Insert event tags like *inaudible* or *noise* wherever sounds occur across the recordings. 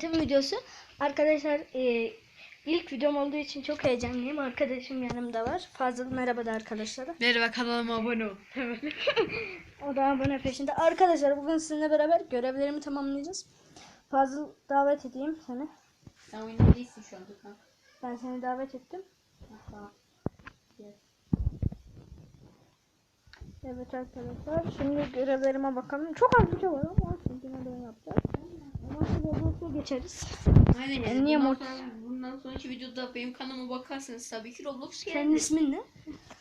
tanıtım videosu. Arkadaşlar e, ilk videom olduğu için çok heyecanlıyım. Arkadaşım yanımda var. Fazıl merhaba da arkadaşlara. Merhaba kanalıma abone ol. *laughs* O da abone peşinde. Arkadaşlar bugün sizinle beraber görevlerimi tamamlayacağız. Fazıl davet edeyim seni. Sen oyunda değilsin şu anda kanka. Ben seni davet ettim. Tamam. Evet arkadaşlar şimdi görevlerime bakalım. Çok az şey var ama olsun yine de yapacağız. Ama Geçeriz. Aynen yani. niye sonra, bundan sonraki videoda benim kanalıma bakarsanız tabii ki Roblox Senin geldi. ismin ne?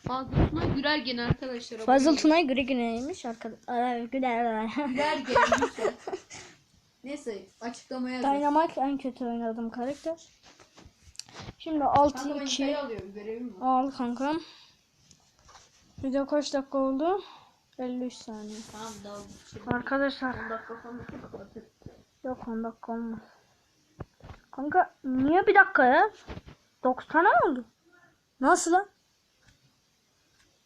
Fazlasına Gürer gene arkadaşlar. Fazıl. Tunay Güregin'eymiş arkadaşlar. Güler. Gürer gene lütfen. Neyse açıklamaya yazın. Dynamite en kötü oynadığım karakter. Şimdi Kanka 6 ben 2 sayı alıyorum görevim var. al kankam. Video kaç dakika oldu? 53 saniye. Tamam daha şey. Arkadaşlar 10 dakika sonra kapatır. Yok 10 dakika olmaz. Kanka niye bir dakika ya? 90 oldu. Nasıl lan?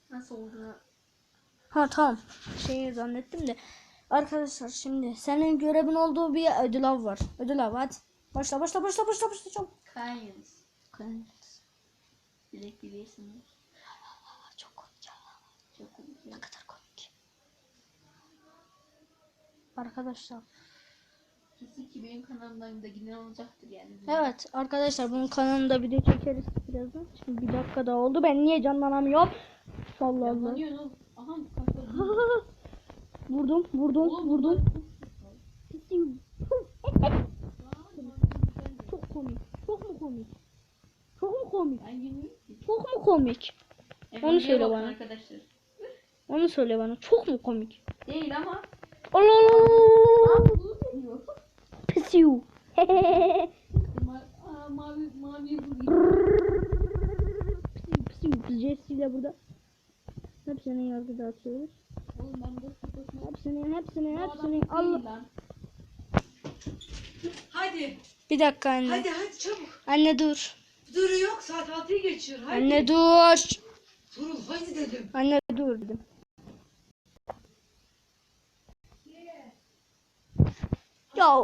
Nasıl olduğunu Ha tamam. Şeyi zannettim de. Arkadaşlar şimdi senin görevin olduğu bir ödül av var. Ödül av hadi. Başla başla başla başla başla çabuk. Kanyons. Bilek biliyorsunuz. Çok komik. Çok komik. Ne kadar komik. Arkadaşlar. Benim kanalımdan da yine olacaktır yani. Evet arkadaşlar bunun kanalında video çekeriz birazdan. Şimdi bir dakika daha oldu. Ben niye canlanamıyorum? Allah Allah. Yanlanıyor oğlum. Aha *laughs* vurdum vurdum Oğlum, vurdum. Çok komik. Çok mu komik? Çok mu komik? Çok mu komik? Efendim, söyle bakın bana. Arkadaşlar. Onu söyle bana. Çok mu komik? Değil ama. Allah Allah. Jesse ile burada. Hepsini yargı dağıtıyoruz. Oğlum ben de sıkıntı Hepsini hepsini hepsini. Allah. Hadi. Bir dakika anne. Hadi hadi çabuk. Anne dur. Duru yok saat 6'yı geçiyor. Hadi. Anne dur. Turul hadi dedim. Anne dur dedim. Ya